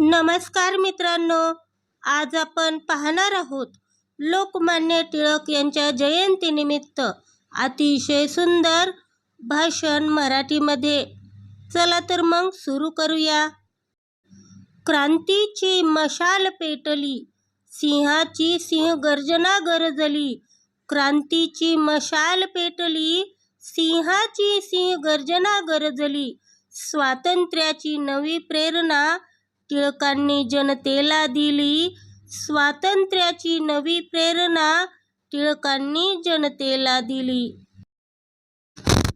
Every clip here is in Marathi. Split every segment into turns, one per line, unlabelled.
नमस्कार मित्रांनो आज आपण पाहणार आहोत लोकमान्य टिळक यांच्या जयंतीनिमित्त अतिशय सुंदर भाषण मराठीमध्ये. चला तर मग सुरू करूया. क्रांतीची मशाल पेटली सिंहाची सिंह गर्जना गरजली. क्रांतीची मशाल पेटली सिंहाची सिंह गर्जना गरजली. स्वातंत्र्याची नवी प्रेरणा टिळकांनी जनतेला दिली स्वातंत्र्याची नवी प्रेरणा टिळकांनी जनतेला दिली.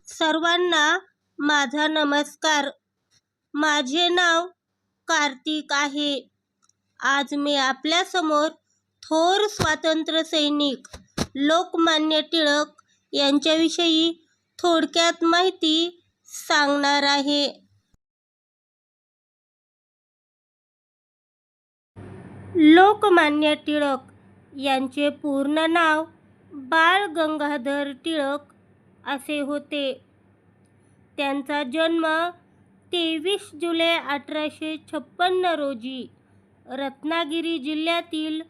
सर्वांना माझा नमस्कार. माझे नाव कार्तिक आहे. आज मी आपल्यासमोर थोर स्वातंत्र्य सैनिक लोकमान्य टिळक यांच्याविषयी थोडक्यात माहिती सांगणार आहे. लोकमान्य टिळक यांचे पूर्ण नाव बाळ गंगाधर टिळक असे होते. त्यांचा जन्म तेवीस जुलै अठराशे छप्पन्न रोजी रत्नागिरी जिल्ह्यातील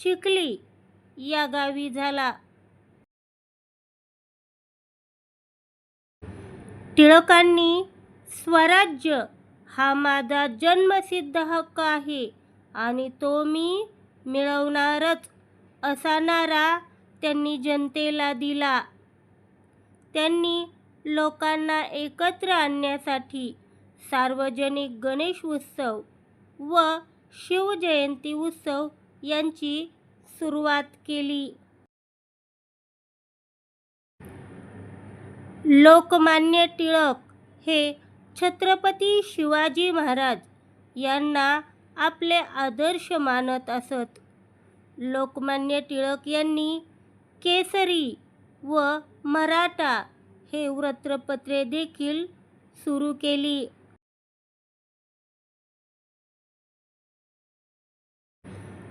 चिखली या गावी झाला. टिळकांनी स्वराज्य हा माझा जन्मसिद्ध हक्क आहे. आणि तो मी मिळवणारच असा नारा त्यांनी जनतेला दिला. त्यांनी लोकांना एकत्र आणण्यासाठी सार्वजनिक गणेश उत्सव व शिवजयंती उत्सव यांची सुरुवात केली. लोकमान्य टिळक हे छत्रपती शिवाजी महाराज यांना आपले आदर्श मानत असत. लोकमान्य टिळक यांनी केसरी व मराठा हे वृत्तपत्रे देखील सुरू केली.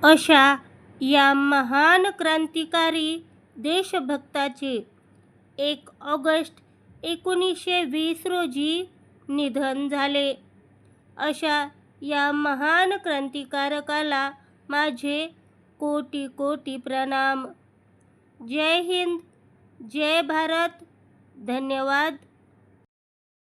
अशा या महान क्रांतिकारी देशभक्ताचे एक ऑगस्ट एकोणीसशे वीस रोजी निधन झाले. अशा या महान क्रांतिकारकाला माझे कोटी कोटी प्रणाम. जय हिंद जय भारत. धन्यवाद.